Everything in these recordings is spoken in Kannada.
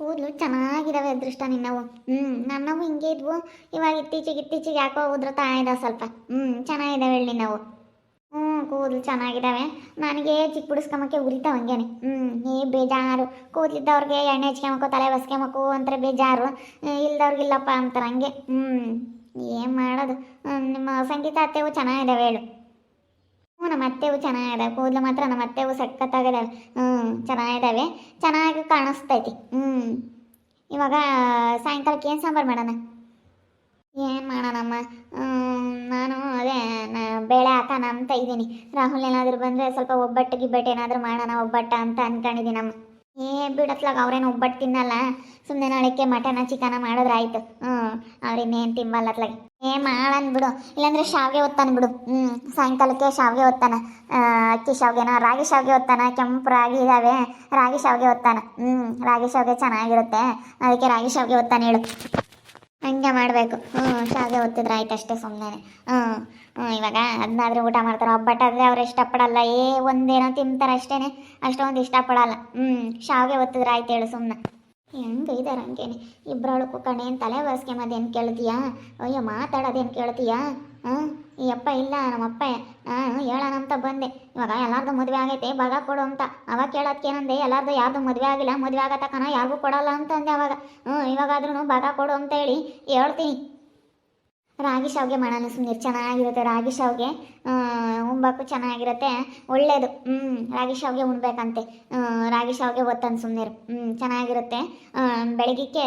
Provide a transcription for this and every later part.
ಕೂದಲು ಚೆನ್ನಾಗಿದ್ದಾವೆ ಅದೃಷ್ಟ ನಿನ್ನವು. ಹ್ಞೂ ನನ್ನವು ಹಿಂಗೆ ಇದ್ವು. ಇವಾಗ ಇತ್ತೀಚೆಗೆ ಇತ್ತೀಚೆಗೆ ಯಾಕೋ ಉದ್ರತಾ ಇದಾವೆ ಸ್ವಲ್ಪ. ಹ್ಞೂ ಚೆನ್ನಾಗಿದ್ದಾವೆ ಹೇಳಿ ನಿನ್ನವು. ಹ್ಞೂ ಕೂದಲು ಚೆನ್ನಾಗಿದ್ದಾವೆ ನನಗೆ ಚಿಕ್ಕ ಬಿಡಿಸ್ಕೊಂಬಕ್ಕೆ ಉರಿತಾವ ಹಂಗೇನೆ. ಹ್ಞೂ ಏ ಬೇಜಾರು. ಕೂದಲಿದ್ದವ್ರಿಗೆ ಎಣ್ಣೆ ಹಚ್ಕೊಂಬಕು ತಲೆ ಬಸ್ಕೊಂಬಕು ಅಂತಾರೆ ಬೇಜಾರು. ಇಲ್ದವ್ರಿಗೆ ಇಲ್ಲಪ್ಪ ಅಂತಾರೆ ಹಂಗೆ. ಹ್ಞೂ ಏನು ಮಾಡೋದು? ನಿಮ್ಮ ಸಂಗೀತ ಅತ್ತೆವು ಚೆನ್ನಾಗಿದ್ದಾವೆ ಹೇಳು. ಹ್ಞೂ, ನಮ್ಮ ಅತ್ತೆವು ಚೆನ್ನಾಗಿದ್ದಾವೆ ಕೂದಲು ಮಾತ್ರ ನಮ್ಮ ಅತ್ತೆವು ಸಖತ್ತಾಗಿದ್ದಾವೆ ಹ್ಞೂ ಚೆನ್ನಾಗಿದ್ದಾವೆ ಚೆನ್ನಾಗಿ ಕಾಣಿಸ್ತೈತಿ. ಹ್ಞೂ. ಇವಾಗ ಸಾಯಂಕಾಲಕ್ಕೆ ಏನು ಸಾಂಬಾರು ಮಾಡೋಣ? ಏನು ಮಾಡೋಣಮ್ಮ? ನಾನು ಅದೇ, ನಾ, ಬೇಳೆ ಹಾಕೋಣ ಅಂತ ಇದ್ದೀನಿ. ರಾಹುಲ್ ಏನಾದರೂ ಬಂದರೆ ಸ್ವಲ್ಪ ಒಬ್ಬಟ್ಟು ಗಿಬ್ಬಟ್ಟು ಏನಾದರೂ ಮಾಡೋಣ, ಒಬ್ಬಟ್ಟ ಅಂತ ಅನ್ಕೊಂಡಿದ್ದೀನಮ್ಮ. ಏ, ಬಿಡತ್ಲಾಗ ಅವ್ರೇನು ಒಬ್ಬಟ್ಟು ತಿನ್ನಲ್ಲ? ಸುಮ್ಮನೆ ನಾಳೆಕ್ಕೆ ಮಟನ, ಚಿಕನ ಮಾಡಿದ್ರೆ ಆಯ್ತು ಹ್ಞೂ ಅವ್ರಿನ್ನೇನು ತಿಂಬಲ್ಲತ್ಲಾಗ ಏ ಮಾಡನ್ ಬಿಡು ಇಲ್ಲಾಂದ್ರೆ ಶಾವಿಗೆ ಒತ್ತಾನ ಬಿಡು. ಹ್ಞೂ ಸಾಯಂಕಾಲಕ್ಕೆ ಶಾವಿಗೆ ಒತ್ತಾನ ಅಕ್ಕಿ ಶಾವಿಗೆನ, ರಾಗಿ ಶಾವಿಗೆ ಒತ್ತಾನ ಕೆಂಪು ರಾಗಿ ಇದಾವೆ. ರಾಗಿ ಶಾವಿಗೆ ಒತ್ತಾನ ಹ್ಞೂ ರಾಗಿ ಶಾವಿಗೆ ಚೆನ್ನಾಗಿರುತ್ತೆ. ಅದಕ್ಕೆ ರಾಗಿ ಶಾವಿಗೆ ಒತ್ತಾನ ಹೇಳು. ಹಂಗೆ ಮಾಡಬೇಕು. ಹ್ಞೂ ಶಾವಿಗೆ ಒತ್ತಿದ್ರೆ ಆಯ್ತು ಅಷ್ಟೇ ಸುಮ್ಮನೆ ಹ್ಞೂ ಇವಾಗ ಅದನ್ನಾದ್ರೂ ಊಟ ಮಾಡ್ತಾರೆ. ಒಬ್ಬಟ್ಟಾದ್ರೆ ಅವ್ರು ಇಷ್ಟಪಡಲ್ಲ. ಏ, ಒಂದೇನೋ ತಿಂತಾರೆ ಅಷ್ಟೇ ಅಷ್ಟೊಂದು ಇಷ್ಟಪಡಲ್ಲ. ಹ್ಞೂ ಶಾವಿಗೆ ಒತ್ತಿದ್ರೆ ಆಯ್ತು ಹೇಳು ಸುಮ್ಮನೆ ಹೆಂಗೆ ಇದಾರೆ ಹಂಗೇನೆ. ಇಬ್ಬರಳು ಕಣೇನು ತಲೆ ತಲೆ ಬರ್ಸ್ಕೊಂಬದೇನು ಕೇಳ್ತೀಯಾ? ಅಯ್ಯೋ, ಮಾತಾಡೋದೇನು ಕೇಳ್ತೀಯಾ? ಹಾಂ ಈ ಅಪ್ಪ ಇಲ್ಲ ನಮ್ಮಪ್ಪ ನಾನು ಹೇಳೋಣ ಅಂತ ಬಂದೆ. ಇವಾಗ ಎಲ್ಲಾರ್ದು ಮದುವೆ ಆಗೈತೆ ಭಾಗ ಕೊಡು ಅಂತ. ಅವಾಗ ಕೇಳೋದ್ಕೇನಂದೆ ಎಲ್ಲಾರ್ದು ಯಾರ್ದು ಮದುವೆ ಆಗಿಲ್ಲ, ಮದುವೆ ಆಗತಕ್ಕನ ಯಾರಿಗೂ ಕೊಡಲ್ಲ ಅಂತಂದೆ ಅವಾಗ. ಹ್ಞೂ ಇವಾಗಾದ್ರೂ ಭಾಗ ಕೊಡು ಅಂತ ಹೇಳಿ ಹೇಳ್ತೀನಿ. ರಾಗಿ ಶಾವಿಗೆ ಮಾಡೋಣ ಸುಮ್ಮನೆ ಚೆನ್ನಾಗಿರುತ್ತೆ ರಾಗಿ ಶಾವಿಗೆ. ಉಣ್ಬೇಕು ಚೆನ್ನಾಗಿರುತ್ತೆ. ಒಳ್ಳೆಯದು ಹ್ಞೂ ರಾಗಿ ಶಾವಿಗೆ ಉಣ್ಬೇಕಂತೆ. ರಾಗಿ ಶಾವಿಗೆ ಒತ್ತಂದು ಸುಮ್ಮನೆ ಹ್ಞೂ ಚೆನ್ನಾಗಿರುತ್ತೆ. ಬೆಳಗ್ಗೆ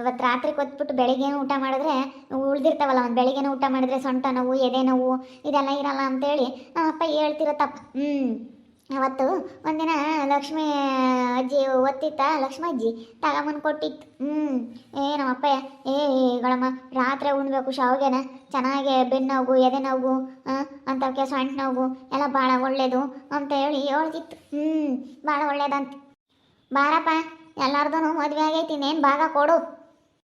ಇವತ್ತು ರಾತ್ರಿ ಕೊತ್ಬಿಟ್ಟು ಬೆಳಿಗ್ಗೆನೂ ಊಟ ಮಾಡಿದ್ರೆ ಉಳ್ದಿರ್ತಾವಲ್ಲ, ಒಂದು ಬೆಳಿಗ್ಗೆನೂ ಊಟ ಮಾಡಿದ್ರೆ ಸೊಂಟ ನೋವು, ಎದೆ ನೋವು, ಇದೆಲ್ಲ ಇರಲ್ಲ ಅಂತೇಳಿ ನಮ್ಮಪ್ಪ ಹೇಳ್ತಿರತ್ತಪ್ಪ ಹ್ಞೂ ಅವತ್ತು ಒಂದಿನ ಲಕ್ಷ್ಮಿ ಅಜ್ಜಿ ಒತ್ತಿತ್ತ, ಲಕ್ಷ್ಮಿ ಅಜ್ಜಿ ತಗೊಂಬಂದು ಕೊಟ್ಟಿತ್ತು. ಹ್ಞೂ ಏ ನಮ್ಮಪ್ಪ, ಏ ಗಳಮ್ಮ, ರಾತ್ರಿ ಉಣ್ಬೇಕು, ಶಾವಿಗೆನ ಚೆನ್ನಾಗಿ ಬೆನ್ನೋಗು ಎದೆ ನೋವು ಅಂಥವಕ್ಕೆ ಸೊಂಟ ನೋವು, ಎಲ್ಲ ಭಾಳ ಒಳ್ಳೇದು ಅಂತ ಹೇಳಿ ಹೇಳ್ತಿತ್ತು. ಹ್ಞೂ ಭಾಳ ಒಳ್ಳೇದಂತ. ಬಾರಪ್ಪ ಎಲ್ಲಾರ್ದು ಮದುವೆ ಆಗೈತಿ, ಇನ್ನೇನು ಭಾಗ ಕೊಡು.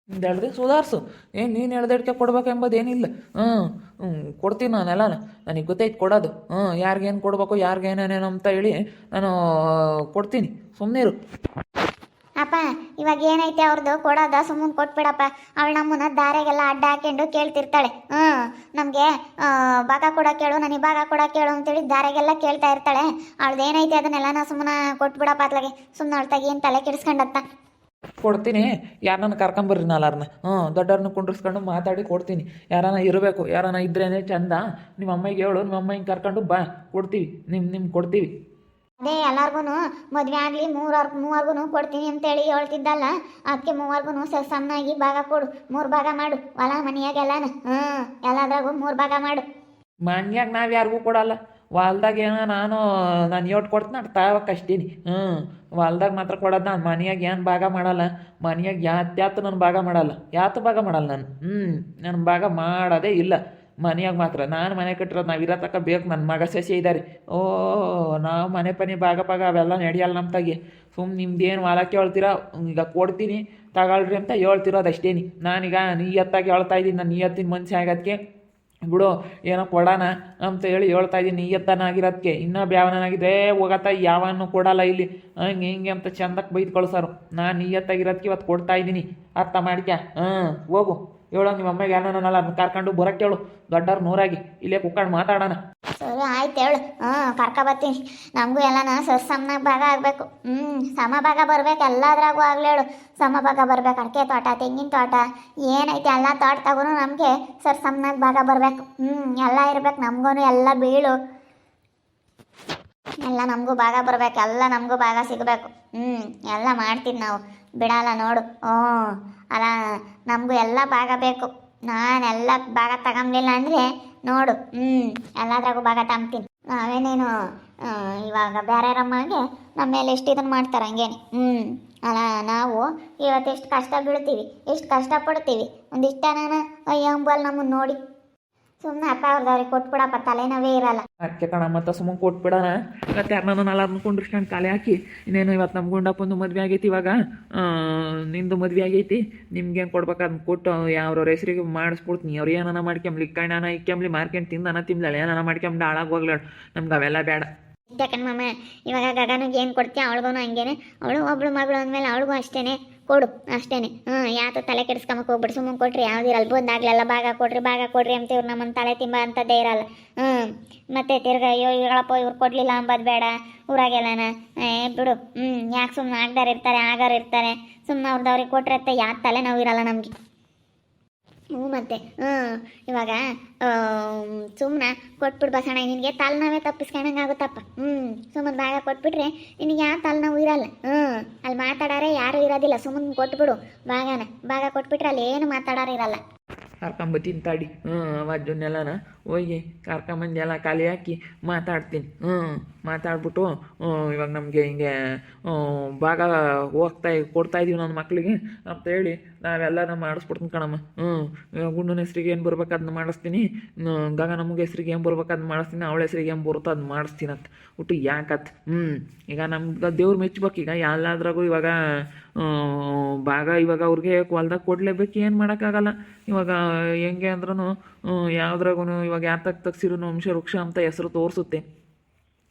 ಒಂದೆರಡು ಹೇಳಿದ್ರೆ ಸುಧಾರಿಸು. ಏನು ನೀನು ಹೇಳ್ದಡ್ಕೆ ಕೊಡ್ಬೇಕೆಂಬುದೇನಿಲ್ಲ ಹ್ಞೂ ಹ್ಞೂ, ಕೊಡ್ತೀನಿ ನಾನೆಲ್ಲ ನನಗೆ ಗೊತ್ತೈತೆ ಕೊಡೋದು. ಹ್ಞೂ, ಯಾರಿಗೇನು ಕೊಡಬೇಕು, ಯಾರಿಗೇನೇನೇನು ಅಂತ ಹೇಳಿ ನಾನು ಕೊಡ್ತೀನಿ. ಸುಮ್ಮನಿರು ಅಪ್ಪ, ಇವಾಗ ಏನೈತೆ ಅವ್ರದ್ದು ಕೊಡೋದ? ಸುಮ್ಮನೆ ಕೊಟ್ಬಿಡಪ್ಪ. ಅವಳು ನಮ್ಮನ್ನ ದಾರೆಗೆಲ್ಲ ಅಡ್ಡ ಹಾಕೊಂಡು ಕೇಳ್ತಿರ್ತಾಳೆ. ಹ್ಞೂ, ನಮಗೆ ಭಾಗ ಕೊಡ ಕೇಳು, ನನಗೆ ಭಾಗ ಕೊಡ ಕೇಳು ಅಂತೇಳಿ ದಾರೆಗೆಲ್ಲ ಕೇಳ್ತಾ ಇರ್ತಾಳೆ. ಅವಳ್ದು ಏನೈತೆ ಅದನ್ನೆಲ್ಲ ನಾ ಸುಮ್ಮನೆ ಕೊಟ್ಬಿಡಪ್ಪ ಅತ್ಲಾಗೆ ಸುಮ್ಮನೆ ಅಳ್ತಾಗಿ ಏನು ತಲೆ ಕೆಡಿಸ್ಕೊಂಡತ್ತ. ಕೊಡ್ತೀನಿ. ಯಾರನ್ನ ಕರ್ಕೊಂಬರ್ರಿ ನಾಲ್ರನ್ನ ಹ್ಞೂ ದೊಡ್ಡವ್ರನ್ನ ಕುಂಡ್ರಿಸ್ಕೊಂಡು ಮಾತಾಡಿ ಕೊಡ್ತೀನಿ. ಯಾರನ್ನ ಇರಬೇಕು ಯಾರನ್ನ ಇದ್ರೇನೆ ಚಂದ. ನಿಮ್ಮ ಅಮ್ಮಗೆ ಹೇಳು ನಿಮ್ಮ ಅಮ್ಮಗೆ ಕರ್ಕೊಂಡು ಬಾ. ಕೊಡ್ತೀವಿ. ನಿಮ್ಮ ನಿಮ್ಗೆ ಕೊಡ್ತೀವಿ. ಅದೇ ಎಲ್ಲಾರ್ಗು ಮದ್ವೆ ಆಗಲಿ ಮೂರ್ ಮೂವರ್ಗು ಕೊಡ್ತೀನಿ ಅಂತೇಳಿ ಹೇಳ್ತಿದ್ದಲ್ಲ. ಅದಕ್ಕೆ ಮೂವರ್ಗು ಸಣ್ಣಾಗಿ ಭಾಗ ಕೊಡು. ಮೂರು ಭಾಗ ಮಾಡು. ಹೊಲ ಮನೆಯಾಗೆಲ್ಲನ ಹ್ಞೂ ಎಲ್ಲದ್ರಾಗೂ ಮೂರ್ ಭಾಗ ಮಾಡು. ಮನ್ಯಾಗ ನಾವು ಯಾರಿಗೂ ಕೊಡಲ್ಲ. ಹೊಲ್ದಾಗ ಏನೋ ನಾನು ನಾನು ಯೋಟ್ ಕೊಡ್ತೀನಿ ತಾವಕ್ಕೆ ಅಷ್ಟೀನಿ. ಹ್ಞೂ ಹೊಲ್ದಾಗ ಮಾತ್ರ ಕೊಡೋದು ನಾನು. ಮನೆಯಾಗ ಏನು ಭಾಗ ಮಾಡಲ್ಲ. ಮನೆಯಾಗ ಯಾತ್ ಯಾತು ನಾನು ಭಾಗ ಮಾಡಲ್ಲ. ಯಾತು ಭಾಗ ಮಾಡಲ್ಲ ನಾನು. ಹ್ಞೂ ನಾನು ಭಾಗ ಮಾಡೋದೇ ಇಲ್ಲ. ಮನೆಯಾಗ ಮಾತ್ರ. ನಾನು ಮನೆ ಕಟ್ಟಿರೋದು ನಾವು ಇರೋ ತಕ್ಕ ಬೇಕು. ನನ್ನ ಮಗ ಸಸಿ ಇದ್ದಾರೆ ಓ, ನಾವು ಮನೆ ಪನಿ ಭಾಗ ಭಾಗ ಅವೆಲ್ಲ ನಡೆಯಲ್ಲ ನಮ್ಮ ತಾಗಿ ಸುಮ್ಮನೆ ನಿಮ್ದು ಏನು ಹೊಲ ಕೇಳ್ತೀರ? ಈಗ ಕೊಡ್ತೀನಿ. ತಗೊಳ್ರಿ ಅಂತ ಹೇಳ್ತಿರೋದು ಅಷ್ಟೇನಿ. ನಾನೀಗ ನೀಯತ್ತಾಗಿ ಹೇಳ್ತಾ ಇದ್ದೀನಿ ನಾನು ನೀಯತ್ತಿನ ಮನುಷ್ಯ ಆಗೋದಕ್ಕೆ ಬಿಡು, ಏನೋ ಕೊಡೋಣ ಅಂತ ಹೇಳಿ ಹೇಳ್ತಾ ಇದ್ದೀನಿ. ನೀಯತ್ತನಾಗಿರೋದಕ್ಕೆ ಇನ್ನೂ ಬ್ಯಾವನಾಗಿದೆ ಹೋಗತ್ತ, ಯಾವನು ಕೊಡಲ್ಲ ಇಲ್ಲಿ. ಹಂಗೆ ಹಿಂಗೆ ಅಂತ ಚಂದಕ್ಕೆ ಬೈದು ಕಳ್ಸೋರು ನಾನು ನೀಯತ್ತಾಗಿರೋದಕ್ಕೆ ಇವತ್ತು ಕೊಡ್ತಾ ಇದ್ದೀನಿ. ಅರ್ಥ ಮಾಡ್ಕ್ಯಾ? ಹಾಂ ಹೋಗು. ಹೇಳೋ ನಿಮ್ಮ ಅಮ್ಮಗೆ ಏನಾನಲ್ಲ ಅದನ್ನ ಕರ್ಕೊಂಡು ಬರಕ್ಕೆ ಹೇಳು. ದೊಡ್ಡವ್ರು ನೂರಾಗಿ. ಇಲ್ಲೇ ಕುತ್ಕೊಂಡು ಮಾತಾಡೋಣ. ಸರಿ, ಆಯ್ತು ಹೇಳು. ಹ್ಞೂ ಕರ್ಕೊ ಬರ್ತೀನಿ. ನಮಗೂ ಎಲ್ಲನ ಸರ್ ಸಮನಾಗ ಭಾಗ ಆಗಬೇಕು. ಹ್ಞೂ ಸಮ ಭಾಗ ಬರ್ಬೇಕು. ಎಲ್ಲದ್ರಾಗೂ ಆಗಲಿ ಹೇಳು. ಸಮ ಭಾಗ ಬರ್ಬೇಕು. ಅಡಿಕೆ ತೋಟ, ತೆಂಗಿನ ತೋಟ, ಏನೈತೆ ಎಲ್ಲ ತೋಟ ತಗೋನು ನಮಗೆ ಸರ್ ಸಮನಾಗ ಭಾಗ ಬರಬೇಕು. ಹ್ಞೂ ಎಲ್ಲ ಇರ್ಬೇಕು. ನಮಗೂ ಎಲ್ಲ ಬೀಳು. ಎಲ್ಲ ನಮಗೂ ಭಾಗ ಬರ್ಬೇಕು. ಎಲ್ಲ ನಮಗೂ ಭಾಗ ಸಿಗಬೇಕು. ಹ್ಞೂ ಎಲ್ಲ ಮಾಡ್ತೀವಿ ನಾವು. ಬಿಡಲ್ಲ ನೋಡು. ಹ್ಞೂ. ಅಲ್ಲ, ನಮಗೂ ಎಲ್ಲ ಭಾಗ ಬೇಕು. ನಾನೆಲ್ಲ ಭಾಗ ತಗೊಂಬಿಲ್ಲ ಅಂದರೆ ನೋಡು. ಹ್ಞೂ ಎಲ್ಲದ್ರಾಗೂ ಭಾಗ ತಗೊಂತೀನಿ ನಾವೇನೇನು ಇವಾಗ ಬೇರೆರಮ್ಮಗೆ ನಮ್ಮ ಮೇಲೆ ಎಷ್ಟು ಇದನ್ನು ಮಾಡ್ತಾರೆ ಹಂಗೇನೆ. ಹ್ಞೂ ಅಲ್ಲ, ನಾವು ಇವತ್ತು ಎಷ್ಟು ಕಷ್ಟ ಬೀಳ್ತೀವಿ, ಎಷ್ಟು ಕಷ್ಟಪಡ್ತೀವಿ ಒಂದಿಷ್ಟ ಅಯ್ಯೋ, ಅಂಬಲ್ ನಮ್ಮನ್ನು ನೋಡಿ. ಸುಮ್ಮನೆ ಅಪ್ಪ ಅವ್ರದವ್ರಿಗೆ ಕೊಟ್ಬಿಡಪ್ಪ ತಲೆನೋವೇ ಇರಲ್ಲ. ಅದಕ್ಕೆ ಕಣ ಮತ್ತೆ ಸುಮ್ಮನೆ ಕೊಟ್ಬಿಡೋಣ. ಮತ್ತೆ ಯಾರನ್ನ ನಾಳೆ ಕುಂಡ್ರಿಸ್ಕೊಂಡು ಕಾಲೆ ಹಾಕಿ ಇನ್ನೇನು ಇವತ್ತು ನಮ್ಮ ಗುಂಡಪ್ಪಂದು ಮದ್ವೆ ಆಗೈತಿ ಇವಾಗ? ನಿಂದು ಮದ್ವೆ ಆಗೈತಿ ನಿಮ್ಗೆ ಏನು ಕೊಡ್ಬೇಕು ಅದನ್ನ ಕೊಟ್ಟು ಅವ್ರವ್ರ ಹೆಸರಿಗೆ ಮಾಡಿಸ್ಬಿಡ್ತೀನಿ. ಅವ್ರು ಏನಾನ ಮಾಡ್ಕೊಂಬ್ಲಿ ಕಣ್ಣನ ಇಕ್ಕಂಬ್ಲಿ ಮಾರ್ಕೊಂಡು ತಿಂದನ ತಿಂದಳೆ ಏನಾನ ಹಾಳಾಗಿ ಹೋಗ್ಲಾಡ್ ನಮ್ಗೆ ಅವೆಲ್ಲ ಬೇಡ. ಯಾಕಂದ್ರೆ ಮಾಮ ಇವಾಗ ಗಗನಿಗೆ ಏನು ಕೊಡ್ತೀಯ ಅವಳಿಗೂ ಹಂಗೇನೆ. ಅವಳು ಒಬ್ಳು ಮಗಳು ಅಂದಮೇಲೆ ಅವಳಿಗೂ ಅಷ್ಟೇನೆ. ಕೊಡು, ಅಷ್ಟೇನೆ. ಹ್ಞೂ ಯಾತ ತಲೆ ಕೆಡಿಸ್ಕೊಂಬಕ್ ಹೋಗ್ಬಿಟ್ಟು ಸುಮ್ಮನೆ ಕೊಟ್ರಿ ಯಾವ್ದಿರಲ್ಲ ಬಂದಾಗ್ಲೆಲ್ಲ ಭಾಗ ಕೊಡ್ರಿ ಭಾಗ ಕೊಡ್ರಿ ಅಂತ ಇವ್ರು ನಮ್ಮನ್ನು ತಲೆ ತಿಂಬ ಅಂತದ್ದೇ ಇರಲ್ಲ. ಹ್ಞೂ ಮತ್ತೆ ತಿರ್ಗ ಅಯ್ಯೋ ಇವ್ಗಳಪ್ಪ ಇವ್ರು ಕೊಡಲಿಲ್ಲ ಅಂಬದು ಬೇಡ ಊರಾಗೆಲ್ಲನ. ಏ, ಬಿಡು ಹ್ಞೂ ಯಾಕೆ ಸುಮ್ಮನೆ ಆಗ್ದಾರ ಇರ್ತಾರೆ ಆಗಾರ ಇರ್ತಾರೆ ಸುಮ್ಮನೆ ಅವ್ರದವ್ರಿಗೆ ಕೊಟ್ರೆ ಯಾವ ತಲೆ ನಾವು ಇರಲ್ಲ ನಮಗೆ. ಹ್ಞೂ ಮತ್ತೆ, ಹ್ಞೂ. ಇವಾಗ ಸುಮ್ಮನೆ ಕೊಟ್ಬಿಡು ಬಸಣ್ಣ ನಿನಗೆ ತಲೆನೋವೇ ತಪ್ಪಿಸ್ಕೊಂಡಂಗೆ ಆಗುತ್ತಪ್ಪ ಹ್ಞೂ, ಸುಮ್ಮನೆ ಭಾಗ ಕೊಟ್ಬಿಟ್ರೆ ನಿನಗೆ ಯಾವ ತಲೆನೋವು ಇರಲ್ಲ. ಹ್ಞೂ, ಅಲ್ಲಿ ಮಾತಾಡಾರೆ ಯಾರೂ ಇರೋದಿಲ್ಲ. ಸುಮ್ಮನೆ ಕೊಟ್ಬಿಡು, ಭಾಗನ. ಬಾಗ ಕೊಟ್ಬಿಟ್ರೆ ಅಲ್ಲಿ ಏನು ಮಾತಾಡೋರು ಇರಲ್ಲ. ಕರ್ಕೊಂಬತ್ತೀನಿ ತಾಡಿ. ಹ್ಞೂ ಅವಜ್ಜನ್ನೆಲ್ಲನ ಹೋಗಿ ಕರ್ಕೊಂಬಂದು ಎಲ್ಲ ಖಾಲಿ ಹಾಕಿ ಮಾತಾಡ್ತೀನಿ. ಹ್ಞೂ ಮಾತಾಡ್ಬಿಟ್ಟು ಇವಾಗ ನಮಗೆ ಹಿಂಗೆ ಭಾಗ ಹೋಗ್ತಾ ಕೊಡ್ತಾ ಇದೀವಿ ನನ್ನ ಮಕ್ಕಳಿಗೆ ಅಂತ ಹೇಳಿ ನಾವೆಲ್ಲನೂ ಮಾಡಿಸ್ಬಿಡ್ತೀನಿ ಕಣಮ್ಮ. ಹ್ಞೂ ಗುಂಡನ ಹೆಸ್ರಿಗೆ ಏನು ಬರ್ಬೇಕು ಅದನ್ನ ಮಾಡಿಸ್ತೀನಿ. ಗಗ ನಮಗೆ ಹೆಸ್ರಿಗೆ ಏನು ಬರ್ಬೇಕು ಅದನ್ನ ಮಾಡಿಸ್ತೀನಿ. ಅವಳ ಹೆಸ್ರಿಗೆ ಏನು ಬರುತ್ತೋ ಅದನ್ನ ಮಾಡಿಸ್ತೀನಿ ಅಂತ. ಒಟ್ಟು ಯಾಕತ್? ಹ್ಞೂ ಈಗ ನಮ್ಗೆ ದೇವ್ರು ಮೆಚ್ಚಬೇಕು ಈಗ ಎಲ್ಲಾದ್ರಾಗೂ ಇವಾಗ ಭಾಗ ಇವಾಗ ಅವ್ರಿಗೆ ಹೊಲ್ದಾಗ ಕೊಡಲೇಬೇಕು. ಏನು ಮಾಡೋಕ್ಕಾಗಲ್ಲ. ಇವಾಗ, ಹೆಂಗೆ ಅಂದ್ರೂ ಯಾವ್ದ್ರಾಗೂ ಇವಾಗ ಯಾತಕ್ಕೆ ತಗ್ಸಿರೋ ಅಂಶ ವೃಕ್ಷ ಅಂತ ಹೆಸರು ತೋರಿಸುತ್ತೆ.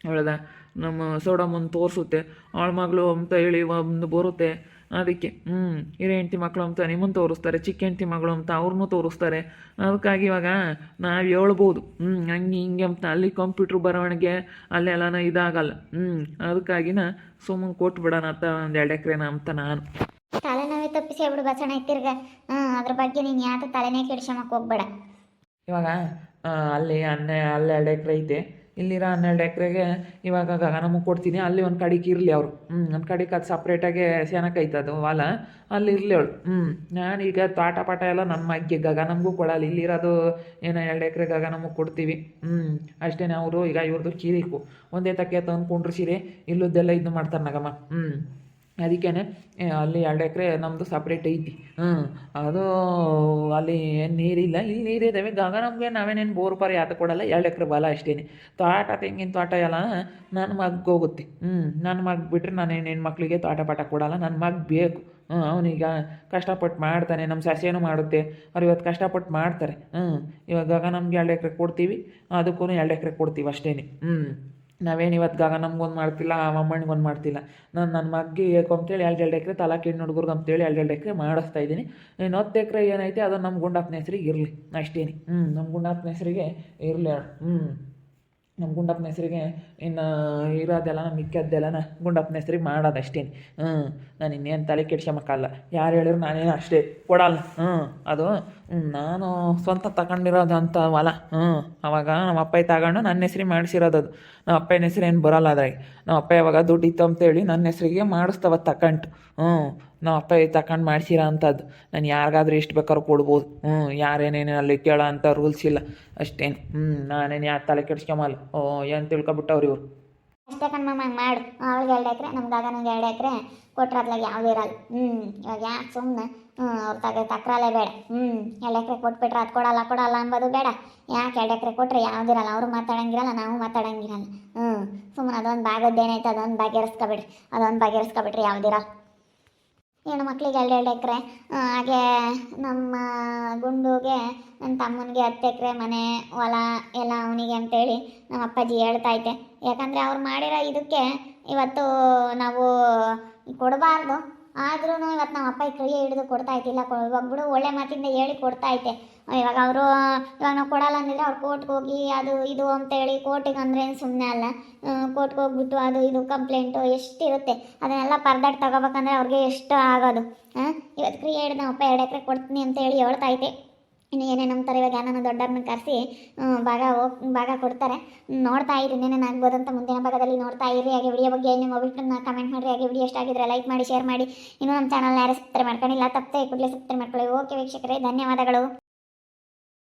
ಹೇಳ್ದ ನಮ್ಮ ಸೋಡಮ್ಮನ ತೋರಿಸುತ್ತೆ. ಅವಳ ಮಗಳು ಅಂತ ಹೇಳಿ ಒಂದು ಬರುತ್ತೆ. ಅದಕ್ಕೆ ಹ್ಞೂ ಹಿರಿಯ ಹೆಂಡತಿ ಮಕ್ಕಳು ಅಂತ ನಿಮ್ಮನ್ನು ತೋರಿಸ್ತಾರೆ, ಚಿಕ್ಕ ಹೆಂಡತಿ ಮಗಳು ಅಂತ ಅವ್ರನ್ನೂ ತೋರಿಸ್ತಾರೆ. ಅದಕ್ಕಾಗಿ ಇವಾಗ ನಾವು ಹೇಳ್ಬೋದು. ಹ್ಞೂ ಹಂಗೆ ಹಿಂಗೆ ಅಂತ ಅಲ್ಲಿ ಕಂಪ್ಯೂಟ್ರ್ ಬರವಣಿಗೆ ಅಲ್ಲೆಲ್ಲನ ಇದಾಗಲ್ಲ. ಹ್ಞೂ ಅದಕ್ಕಾಗಿನ ಸುಮ್ಮನೆ ಕೊಟ್ಬಿಡೋಣ ಅಂತ ಒಂದು ಎರಡು ಎಕರೆನ ಅಂತ ನಾನು. ತಲೆನೋವೇ ತಪ್ಪಿಸಿ ಬಿಡು ಬಸಣ ಇತ್ತಿರ್ಗ. ಹ್ಞೂ ಅದ್ರ ಬಗ್ಗೆ ನೀನು ಯಾಕೆ ತಲೆನೇ ಕೆಡಿಸಮಕ್ಕೆ ಹೋಗ್ಬೇಡ. ಇವಾಗ ಅಲ್ಲಿ ಹನ್ನೆ ಹನ್ನೆರಡು ಎಕ್ರೆ ಐತೆ. ಇಲ್ಲಿರೋ ಹನ್ನೆರಡು ಎಕರೆಗೆ ಇವಾಗ ಗಗನಮಗೆ ಕೊಡ್ತೀನಿ. ಅಲ್ಲಿ ಒಂದು ಕಡೆಗೆ ಇರಲಿ ಅವರು. ಹ್ಞೂ ಒಂದು ಕಡೆಗೆ ಅದು ಸಪ್ರೇಟಾಗಿ ಅದು ಹೊಲ. ಅಲ್ಲಿ ಇರಲಿ ಅವಳು. ಹ್ಞೂ ನಾನು ಈಗ ತೋಟ ಪಾಠ ಎಲ್ಲ ನನ್ನ ಮಗ್ಗೆ ಗಗನಮಗೂ ಕೊಡಲ್ಲ. ಇಲ್ಲಿರೋದು ಏನೋ ಎರಡು ಎಕರೆ ಗಗನಮಗೆ ಕೊಡ್ತೀವಿ. ಹ್ಞೂ ಅಷ್ಟೇ ಅವರು. ಈಗ ಇವ್ರದ್ದು ಕಿರಿಕು ಒಂದೇ ತಕ್ಕೆ ತಂದು ಕುಂಡ್ರಿಸಿರಿ ಇಲ್ಲದ್ದೆಲ್ಲ ಇದು ಮಾಡ್ತಾರೆ ನಗಮ್ಮ. ಹ್ಞೂ ಅದಕ್ಕೇ ಅಲ್ಲಿ ಎರಡು ಎಕರೆ ನಮ್ಮದು ಸಪ್ರೇಟ್ ಐತಿ. ಹ್ಞೂ ಅದು ಅಲ್ಲಿ ಏನು ನೀರಿಲ್ಲ. ಇಲ್ಲಿ ನೀರಿದ್ದಾವೆ ಗಗ ನಮಗೆ ನಾವೇನೇನು ಬೋರ್ ಪಾರಿ ಯಾತ ಕೊಡಲ್ಲ. ಎರಡು ಎಕರೆ ಬಲ ಅಷ್ಟೇ ತೋಟ ತೆಂಗಿನ ತೋಟ ಎಲ್ಲ ನನ್ನ ಮಗ್ಗೆ ಹೋಗುತ್ತೆ. ಹ್ಞೂ ನನ್ನ ಮಗ್ ಬಿಟ್ಟರೆ ನಾನು ಏನೇನು ಮಕ್ಕಳಿಗೆ ತೋಟ ಪಾಠ ಕೊಡಲ್ಲ. ನನ್ನ ಮಗ್ ಬೇಕು. ಹ್ಞೂ ಅವನೀಗ ಕಷ್ಟಪಟ್ಟು ಮಾಡ್ತಾನೆ. ನಮ್ಮ ಸಸ್ಯನೂ ಮಾಡುತ್ತೆ. ಅವ್ರು ಇವತ್ತು ಕಷ್ಟಪಟ್ಟು ಮಾಡ್ತಾರೆ. ಹ್ಞೂ ಇವಾಗ ನಮ್ಗೆ ಎರಡು ಎಕರೆ ಕೊಡ್ತೀವಿ. ಅದಕ್ಕೂ ಎರಡು ಎಕರೆ ಕೊಡ್ತೀವಿ ಅಷ್ಟೇ ಹ್ಞೂ ನಾವೇನು ಇವತ್ತು ಗಾಗ ನಮ್ಗೊಂದು ಮಾಡ್ತಿಲ್ಲ ಒಂದು ಮಾಡ್ತಿಲ್ಲ. ನಾನು ನನ್ನ ಮಗ್ಗಿ ಅಂತೇಳಿ ಎರಡು ಎರಡು ಎಕರೆ ತಲಾ ಕಿಣ್ಣು ಹುಡುಗರ್ಗೆ ಅಂತೇಳಿ ಎರಡು ಎರಡು ಎಕರೆ ಮಾಡಿಸ್ತಾ ಇದ್ದೀನಿ. ಇನ್ನು ಹತ್ತು ಎಕರೆ ಏನೈತೆ ಅದು ನಮ್ಮ ಗುಂಡಪ್ಪನ ಹೆಸ್ರಿಗೆ ಇರಲಿ, ಅಷ್ಟೇನೆ. ಹ್ಞೂ ನಮ್ಮ ಗುಂಡಪ್ಪನ ಹೆಸರಿಗೆ ಇರಲಿ ಹ್ಞೂ ನಮ್ಮ ಗುಂಡಪ್ಪನ ಹೆಸರಿಗೆ, ಇನ್ನು ಇರೋದೆಲ್ಲ ಮಿಕ್ಕದ್ದೆಲ್ಲ ಗುಂಡಪ್ಪನ ಹೆಸರಿಗೆ ಮಾಡೋದು ಅಷ್ಟೇ ಹ್ಞೂ ನಾನು ಇನ್ನೇನು ತಲೆ ಕೆಡ್ಸ್ಕೊಂಬಕ್ಕಲ್ಲ ಯಾರು ಹೇಳಿದ್ರು ನಾನೇನು ಅಷ್ಟೇ. ಕೊಡಲ್ಲ. ಹ್ಞೂ ಅದು ನಾನು ಸ್ವಂತ ತಗೊಂಡಿರೋದು ಅಂತ ಹೊಲ. ಹ್ಞೂ ಅವಾಗ ನಮ್ಮ ಅಪ್ಪ ತಗೊಂಡು ನನ್ನ ಹೆಸ್ರಿಗೆ ಮಾಡಿಸಿರೋದು ನಮ್ಮ ಅಪ್ಪನ ಹೆಸ್ರು ಏನು ಬರೋಲ್ಲ ಅದ್ರಾಗ. ನಮ್ಮ ಅಪ್ಪ ಯಾವಾಗ ದುಡ್ಡು ಇತ್ತು ಅಂತೇಳಿ ನನ್ನ ಹೆಸ್ರಿಗೆ ಮಾಡಿಸ್ತವ ತಗೊಂಡು ಹ್ಞೂ ನಮ್ಮ ಅಪ್ಪ ತಗೊಂಡು ಮಾಡಿಸಿರ ಅಂಥದ್ದು ನಾನು ಯಾರಿಗಾದ್ರೂ ಎಷ್ಟು ಬೇಕಾದ್ರೂ ಕೊಡ್ಬೋದು. ಹ್ಞೂ ಯಾರೇನೇನು ಅಲ್ಲಿ ಕೇಳೋ ಅಂಥ ರೂಲ್ಸ್ ಇಲ್ಲ. ಅಷ್ಟೇನು. ಹ್ಞೂ ನಾನೇನು ಯಾರು ತಲೆ ಕೆಡ್ಸ್ಕೊಂಬಲ್ಲ. ಓ, ಏನು ತಿಳ್ಕೊಬಿಟ್ಟವ್ರಿ ಇವ್ರು? ಅಷ್ಟೇ ಕಣ್ಮಮ್ಮ ಹಂಗೆ ಮಾಡು. ಅವಳಿಗೆ ಎರಡು ಎಕರೆ ನಮ್ಮ ಗಗನಿಗೆ ಎರಡು ಎಕರೆ ಕೊಟ್ರೆ ಅದ್ಲಾಗ ಯಾವುದೂ ಇರಲ್ಲ. ಹ್ಞೂ ಇವಾಗ ಯಾಕೆ ಸುಮ್ಮನೆ ಹ್ಞೂ ಅವ್ರ ತಗ ತಕ್ರಲ್ಲೇ ಬೇಡ. ಹ್ಞೂ ಎರಡು ಎಕರೆ ಕೊಟ್ಬಿಟ್ರೆ ಅದು ಕೊಡಲ್ಲ ಕೊಡಲ್ಲ ಅಂಬೋದು ಬೇಡ. ಯಾಕೆ ಎರಡು ಎಕರೆ ಕೊಟ್ಟರೆ ಯಾವುದಿರಲ್ಲ ಅವರು ಮಾತಾಡಂಗಿರಲ್ಲ, ನಾವು ಮಾತಾಡಂಗಿರಲ್ಲ. ಹ್ಞೂ ಸುಮ್ಮನೆ ಅದೊಂದು ಭಾಗದ್ದೇನೈತೆ, ಅದೊಂದು ಬಗೆಹರಿಸ್ಕೊಬಿಡ್ರಿ ಅದೊಂದು ಬಗೆಹರಿಸ್ಕೊಬಿಟ್ರಿ ಯಾವುದಿರಲ್ಲ ಹೆಣ್ಣು ಮಕ್ಕಳಿಗೆ ಎರಡು ಎರಡು ಎಕರೆ ಹಾಗೆ ನಮ್ಮ ಗುಂಡುಗೆ, ನನ್ನ ತಮ್ಮನಿಗೆ ಹತ್ತು ಎಕರೆ ಮನೆ, ಹೊಲ ಎಲ್ಲ ಅವನಿಗೆ ಅಂತೇಳಿ ನಮ್ಮ ಅಪ್ಪಾಜಿ ಹೇಳ್ತಾ ಐತೆ ಯಾಕಂದರೆ ಅವ್ರು ಮಾಡಿರೋ ಇದಕ್ಕೆ ಇವತ್ತು ನಾವು ಕೊಡಬಾರ್ದು. ಆದ್ರೂ ಇವತ್ತು ನಮ್ಮ ಅಪ್ಪ ಕೈ ಹಿಡಿದು ಕೊಡ್ತಾ ಇದ್ದಿಲ್ಲ. ಇವಾಗ ಬಿಡು, ಒಳ್ಳೆ ಮಾತಿಂದ ಹೇಳಿ ಕೊಡ್ತಾ ಐತೆ ಇವಾಗ ಅವರು, ಇವಾಗ ನಾವು ಕೊಡಲ್ಲ ಅಂದಿದ್ರೆ ಅವ್ರು ಕೋರ್ಟ್ಗೆ ಹೋಗಿ ಅದು ಇದು ಅಂತೇಳಿ ಕೋರ್ಟಿಗೆ ಅಂದ್ರೆ ಸುಮ್ಮನೆ ಅಲ್ಲ. ಕೋರ್ಟ್ಗೆ ಹೋಗ್ಬಿಟ್ಟು ಅದು ಇದು ಕಂಪ್ಲೇಂಟು ಎಷ್ಟಿರುತ್ತೆ. ಅದನ್ನೆಲ್ಲ ಪರ್ದಾಟ್ ತಗೋಬೇಕಂದ್ರೆ ಅವ್ರಿಗೆ ಎಷ್ಟು ಆಗೋದು. ಇವತ್ತು ಕ್ರಿಯೆ ಹಿಡಿದು ನಮ್ಮ ಅಪ್ಪ ಎರಡು ಎಕರೆ ಕೊಡ್ತೀನಿ ಅಂತ ಹೇಳಿ ಹೇಳ್ತಾ ಐತೆ ಇನ್ನು ಏನೇನು ಅಂತಾರೆ ಇವಾಗ ಯಾರನ್ನ ದೊಡ್ಡವ್ರನ್ನ ಕರೆಸಿ ಭಾಗ ಹೋಗ್, ಭಾಗ ಕೊಡ್ತಾರೆ. ನೋಡ್ತಾ ಇರಿ ಇನ್ನೇನೇನು ಅಂತ ಮುಂದಿನ ಭಾಗದಲ್ಲಿ ನೋಡ್ತಾ ಇರಿ. ಹಾಗೆ ವಿಡಿಯೋ ಬಗ್ಗೆ ನಿಮ್ಮ ಅಭಿಪ್ರಾಯನ ಕಮೆಂಟ್ ಮಾಡಿರಿ. ಹಾಗೆ ವಿಡಿಯೋ ಇಷ್ಟ ಆಗಿದ್ರೆ ಲೈಕ್ ಮಾಡಿ ಶೇರ್ ಮಾಡಿ. ಇನ್ನೂ ನಮ್ಮ ಚಾನಲ್ನ ಯಾರು ಸಬ್ಸ್ಕ್ರೈಬ್ ಮಾಡ್ಕೊಂಡಿಲ್ಲ, ತಪ್ಪದೆ ಕೂಡಲೇ ಸಬ್ಸ್ಕ್ರೈಬ್ ಮಾಡ್ಕೊಳ್ಳಿ. ಓಕೆ ವೀಕ್ಷಕರೇ, ಧನ್ಯವಾದಗಳು.